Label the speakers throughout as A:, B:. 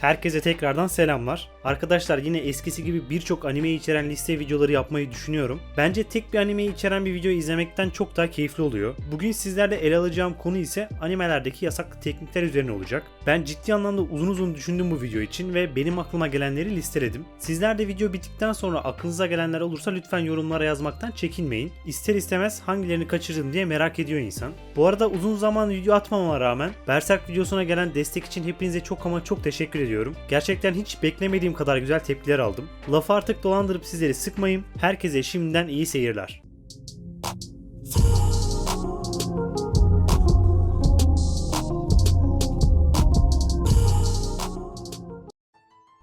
A: Herkese tekrardan selamlar. Arkadaşlar yine eskisi gibi birçok anime içeren liste videoları yapmayı düşünüyorum. Bence tek bir anime içeren bir video izlemekten çok daha keyifli oluyor. Bugün sizlerle ele alacağım konu ise animelerdeki yasaklı teknikler üzerine olacak. Ben ciddi anlamda uzun uzun düşündüm bu video için ve benim aklıma gelenleri listeledim. Sizler de video bittikten sonra aklınıza gelenler olursa lütfen yorumlara yazmaktan çekinmeyin. İster istemez hangilerini kaçırdım diye merak ediyor insan. Bu arada uzun zaman video atmama rağmen Berserk videosuna gelen destek için hepinize çok ama çok teşekkür ediyorum. Gerçekten hiç beklemediğim kadar güzel tepkiler aldım. Lafı artık dolandırıp sizleri sıkmayayım. Herkese şimdiden iyi seyirler.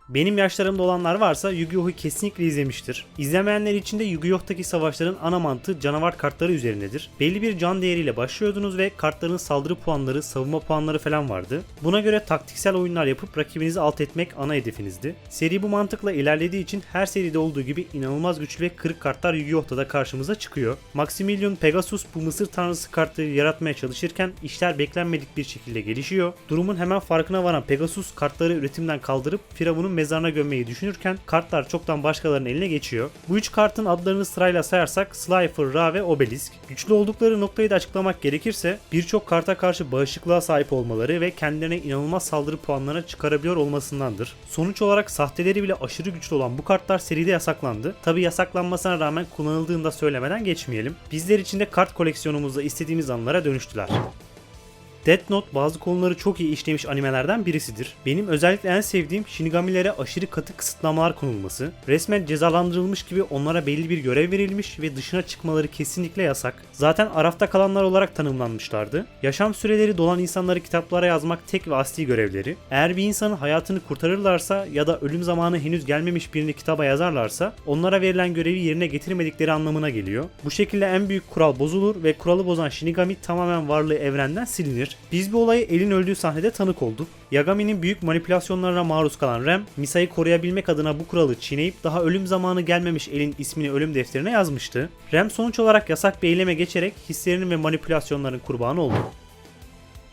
A: Benim yaşlarımda olanlar varsa Yu-Gi-Oh'u kesinlikle izlemiştir. İzlemeyenler için de Yu-Gi-Oh'taki savaşların ana mantığı canavar kartları üzerindedir. Belli bir can değeriyle başlıyordunuz ve kartların saldırı puanları, savunma puanları falan vardı. Buna göre taktiksel oyunlar yapıp rakibinizi alt etmek ana hedefinizdi. Seri bu mantıkla ilerlediği için her seride olduğu gibi inanılmaz güçlü ve kırık kartlar Yu-Gi-Oh'ta da karşımıza çıkıyor. Maximilian Pegasus bu Mısır tanrısı kartları yaratmaya çalışırken işler beklenmedik bir şekilde gelişiyor. Durumun hemen farkına varan Pegasus kartları üretimden kaldırıp Firavun'un mezarına gömmeyi düşünürken kartlar çoktan başkalarının eline geçiyor. Bu üç kartın adlarını sırayla sayarsak Slifer, Ra ve Obelisk. Güçlü oldukları noktayı da açıklamak gerekirse birçok karta karşı bağışıklığa sahip olmaları ve kendilerine inanılmaz saldırı puanlarına çıkarabiliyor olmasındandır. Sonuç olarak sahteleri bile aşırı güçlü olan bu kartlar seride yasaklandı. Tabi yasaklanmasına rağmen kullanıldığını da söylemeden geçmeyelim. Bizler için de kart koleksiyonumuzda istediğimiz anlara dönüştüler. Death Note bazı konuları çok iyi işlemiş animelerden birisidir. Benim özellikle en sevdiğim Shinigamilere aşırı katı kısıtlamalar konulması. Resmen cezalandırılmış gibi onlara belli bir görev verilmiş ve dışına çıkmaları kesinlikle yasak. Zaten arafta kalanlar olarak tanımlanmışlardı. Yaşam süreleri dolan insanları kitaplara yazmak tek ve asli görevleri. Eğer bir insanın hayatını kurtarırlarsa ya da ölüm zamanı henüz gelmemiş birini kitaba yazarlarsa onlara verilen görevi yerine getirmedikleri anlamına geliyor. Bu şekilde en büyük kural bozulur ve kuralı bozan Shinigami tamamen varlığı evrenden silinir. Biz bu olayı Elin öldüğü sahnede tanık olduk. Yagami'nin büyük manipülasyonlarına maruz kalan Rem, Misa'yı koruyabilmek adına bu kuralı çiğneyip daha ölüm zamanı gelmemiş Elin ismini ölüm defterine yazmıştı. Rem sonuç olarak yasak bir eyleme geçerek hislerinin ve manipülasyonların kurbanı oldu.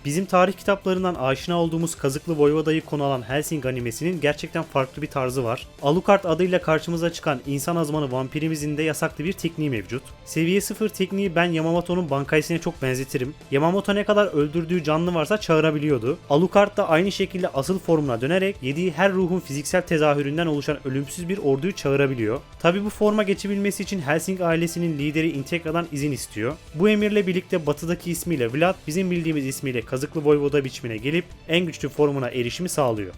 A: Bizim tarih kitaplarından aşina olduğumuz Kazıklı Voyvoda'yı konu alan Helsing animesinin gerçekten farklı bir tarzı var. Alucard adıyla karşımıza çıkan insan azmanı vampirimizin de yasaklı bir tekniği mevcut. Seviye 0 tekniği ben Yamamoto'nun Bankai'sine çok benzetirim. Yamamoto ne kadar öldürdüğü canlı varsa çağırabiliyordu. Alucard da aynı şekilde asıl formuna dönerek yediği her ruhun fiziksel tezahüründen oluşan ölümsüz bir orduyu çağırabiliyor. Tabi bu forma geçebilmesi için Helsing ailesinin lideri Integra'dan izin istiyor. Bu emirle birlikte batıdaki ismiyle Vlad, bizim bildiğimiz ismiyle Kazıklı Voyvoda biçimine gelip en güçlü formuna erişimi sağlıyor.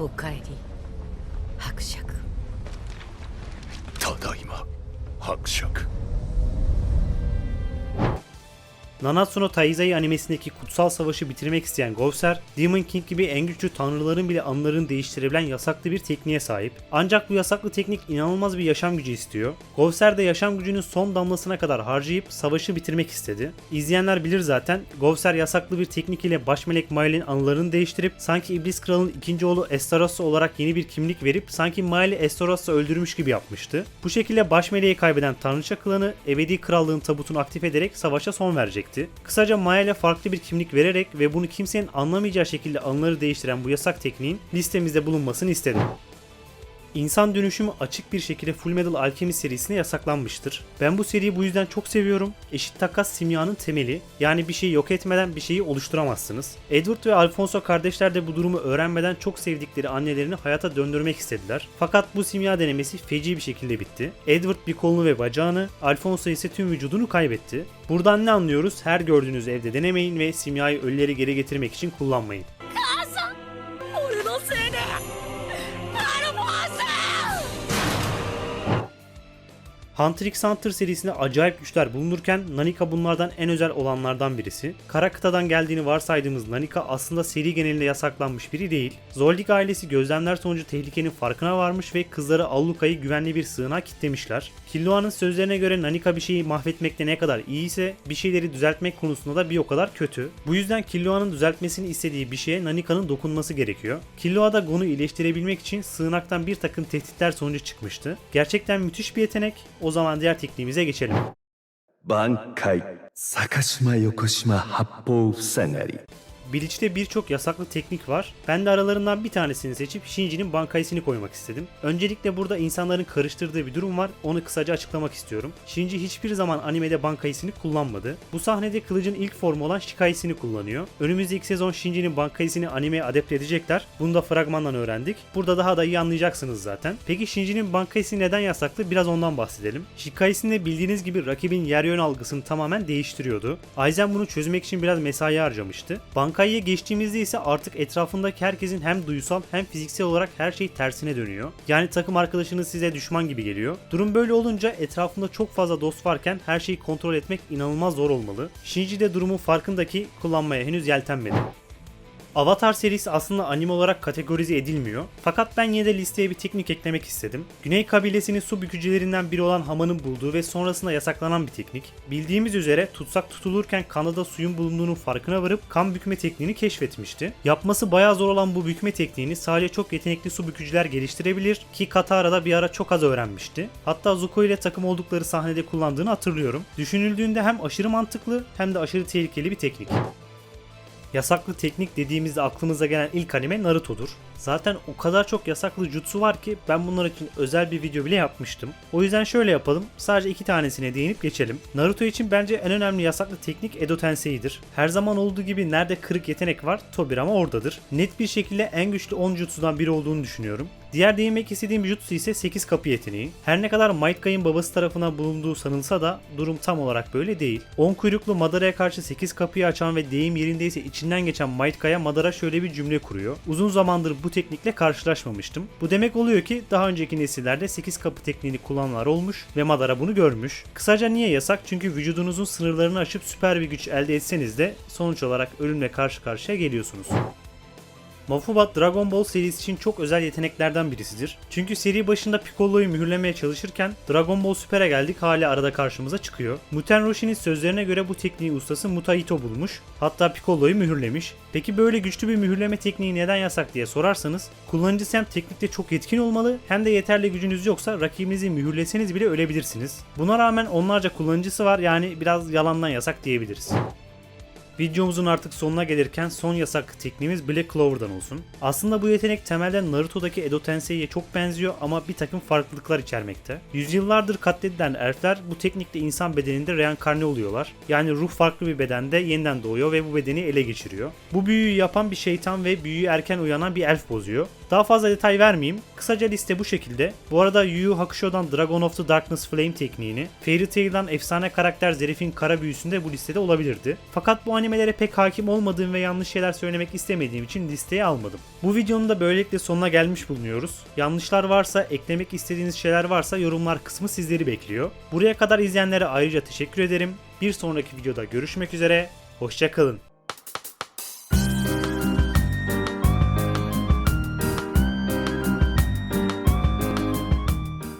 B: Okaeri. Hakşak. Tadaima. Hakşak.
A: Nanatsu no Taizai animesindeki kutsal savaşı bitirmek isteyen Gowser, Demon King gibi en güçlü tanrıların bile anılarını değiştirebilen yasaklı bir tekniğe sahip. Ancak bu yasaklı teknik inanılmaz bir yaşam gücü istiyor. Gowser de yaşam gücünün son damlasına kadar harcayıp savaşı bitirmek istedi. İzleyenler bilir zaten, Gowser yasaklı bir teknik ile baş melek Mael'in anılarını değiştirip sanki İblis Kralı'nın ikinci oğlu Estarossa olarak yeni bir kimlik verip sanki Mael'i Estarossa öldürmüş gibi yapmıştı. Bu şekilde baş meleği kaybeden Tanrıça klanı ebedi krallığın tabutunu aktif ederek savaşa son verecekti. Kısaca Mael'e farklı bir kimlik vererek ve bunu kimsenin anlamayacağı şekilde anıları değiştiren bu yasak tekniğin listemizde bulunmasını istedim. İnsan dönüşümü açık bir şekilde Fullmetal Alchemist serisine yasaklanmıştır. Ben bu seriyi bu yüzden çok seviyorum. Eşit takas simyanın temeli. Yani bir şeyi yok etmeden bir şeyi oluşturamazsınız. Edward ve Alfonso kardeşler de bu durumu öğrenmeden çok sevdikleri annelerini hayata döndürmek istediler. Fakat bu simya denemesi feci bir şekilde bitti. Edward bir kolunu ve bacağını, Alfonso ise tüm vücudunu kaybetti. Buradan ne anlıyoruz? Her gördüğünüz evde denemeyin ve simyayı ölüleri geri getirmek için kullanmayın. Hunter x Hunter serisinde acayip güçler bulunurken Nanika bunlardan en özel olanlardan birisi. Kara kıtadan geldiğini varsaydığımız Nanika aslında seri genelinde yasaklanmış biri değil. Zoldyck ailesi gözlemler sonucu tehlikenin farkına varmış ve kızları Alluka'yı güvenli bir sığınağa kitlemişler. Killua'nın sözlerine göre Nanika bir şeyi mahvetmekte ne kadar iyi ise bir şeyleri düzeltmek konusunda da bir o kadar kötü. Bu yüzden Killua'nın düzeltmesini istediği bir şeye Nanika'nın dokunması gerekiyor. Killua da Gon'u iyileştirebilmek için sığınaktan bir takım tehditler sonucu çıkmıştı. Gerçekten müthiş bir yetenek. O zaman diğer tekniğimize geçelim.
B: 挽回坂島横島八方塞がり
A: Bleach'te birçok yasaklı teknik var. Ben de aralarından bir tanesini seçip Shinji'nin Bankai'sini koymak istedim. Öncelikle burada insanların karıştırdığı bir durum var. Onu kısaca açıklamak istiyorum. Shinji hiçbir zaman animede Bankai'sini kullanmadı. Bu sahnede kılıcın ilk formu olan Shikai'sini kullanıyor. Önümüzdeki sezon Shinji'nin Bankai'sini animeye adapte edecekler. Bunu da fragmandan öğrendik. Burada daha da iyi anlayacaksınız zaten. Peki Shinji'nin Bankai'si neden yasaklı? Biraz ondan bahsedelim. Shikai'sinde bildiğiniz gibi rakibin yer yön algısını tamamen değiştiriyordu. Aizen bunu çözmek için biraz mesai harcamıştı. Bankai'ye geçtiğimizde ise artık etrafındaki herkesin hem duysal hem fiziksel olarak her şey tersine dönüyor. Yani takım arkadaşınız size düşman gibi geliyor. Durum böyle olunca etrafında çok fazla dost varken her şeyi kontrol etmek inanılmaz zor olmalı. Shinji de durumun farkındaki kullanmaya henüz yeltenmedi. Avatar serisi aslında anime olarak kategorize edilmiyor. Fakat ben yine de listeye bir teknik eklemek istedim. Güney kabilesinin su bükücülerinden biri olan Hama'nın bulduğu ve sonrasında yasaklanan bir teknik. Bildiğimiz üzere tutsak tutulurken kanada suyun bulunduğunun farkına varıp kan bükme tekniğini keşfetmişti. Yapması bayağı zor olan bu bükme tekniğini sadece çok yetenekli su bükücüler geliştirebilir ki Katara'da bir ara çok az öğrenmişti. Hatta Zuko ile takım oldukları sahnede kullandığını hatırlıyorum. Düşünüldüğünde hem aşırı mantıklı hem de aşırı tehlikeli bir teknik. Yasaklı teknik dediğimizde aklımıza gelen ilk anime Naruto'dur. Zaten o kadar çok yasaklı jutsu var ki ben bunlar için özel bir video bile yapmıştım. O yüzden şöyle yapalım. Sadece iki tanesine değinip geçelim. Naruto için bence en önemli yasaklı teknik Edo Tensei'dir. Her zaman olduğu gibi nerede kırık yetenek var Tobirama oradadır. Net bir şekilde en güçlü 10 jutsudan biri olduğunu düşünüyorum. Diğer değinmek istediğim jutsu ise 8 kapı yeteneği. Her ne kadar Might Guy'ın babası tarafından bulunduğu sanılsa da durum tam olarak böyle değil. 10 kuyruklu Madara'ya karşı 8 kapıyı açan ve deyim yerindeyse içinden geçen Might Guy'a Madara şöyle bir cümle kuruyor. Uzun zamandır bu teknikle karşılaşmamıştım. Bu demek oluyor ki daha önceki nesillerde 8 kapı tekniğini kullananlar olmuş ve Madara bunu görmüş. Kısaca niye yasak? Çünkü vücudunuzun sınırlarını aşıp süper bir güç elde etseniz de sonuç olarak ölümle karşı karşıya geliyorsunuz. Mafubat Dragon Ball serisi için çok özel yeteneklerden birisidir. Çünkü seri başında Piccolo'yu mühürlemeye çalışırken Dragon Ball Super'e geldik hala arada karşımıza çıkıyor. Muten Roshi'nin sözlerine göre bu tekniği ustası Mutaito bulmuş. Hatta Piccolo'yu mühürlemiş. Peki böyle güçlü bir mühürleme tekniği neden yasak diye sorarsanız kullanıcısı hem teknikte çok yetkin olmalı hem de yeterli gücünüz yoksa rakibinizi mühürleseniz bile ölebilirsiniz. Buna rağmen onlarca kullanıcısı var yani biraz yalandan yasak diyebiliriz. Videomuzun artık sonuna gelirken son yasak tekniğimiz Black Clover'dan olsun. Aslında bu yetenek temelde Naruto'daki Edo Tensei'ye çok benziyor ama bir takım farklılıklar içermekte. Yüzyıllardır katledilen elfler bu teknikle insan bedeninde reenkarne oluyorlar. Yani ruh farklı bir bedende yeniden doğuyor ve bu bedeni ele geçiriyor. Bu büyüyü yapan bir şeytan ve büyüyü erken uyanan bir elf bozuyor. Daha fazla detay vermeyeyim. Kısaca liste bu şekilde. Bu arada Yu Yu Hakusho'dan Dragon of the Darkness Flame tekniğini, Fairy Tail'dan efsane karakter Zeref'in kara büyüsünde bu listede olabilirdi. Fakat bu animelere pek hakim olmadığım ve yanlış şeyler söylemek istemediğim için listeye almadım. Bu videonun da böylelikle sonuna gelmiş bulunuyoruz. Yanlışlar varsa, eklemek istediğiniz şeyler varsa yorumlar kısmı sizleri bekliyor. Buraya kadar izleyenlere ayrıca teşekkür ederim. Bir sonraki videoda görüşmek üzere. Hoşçakalın.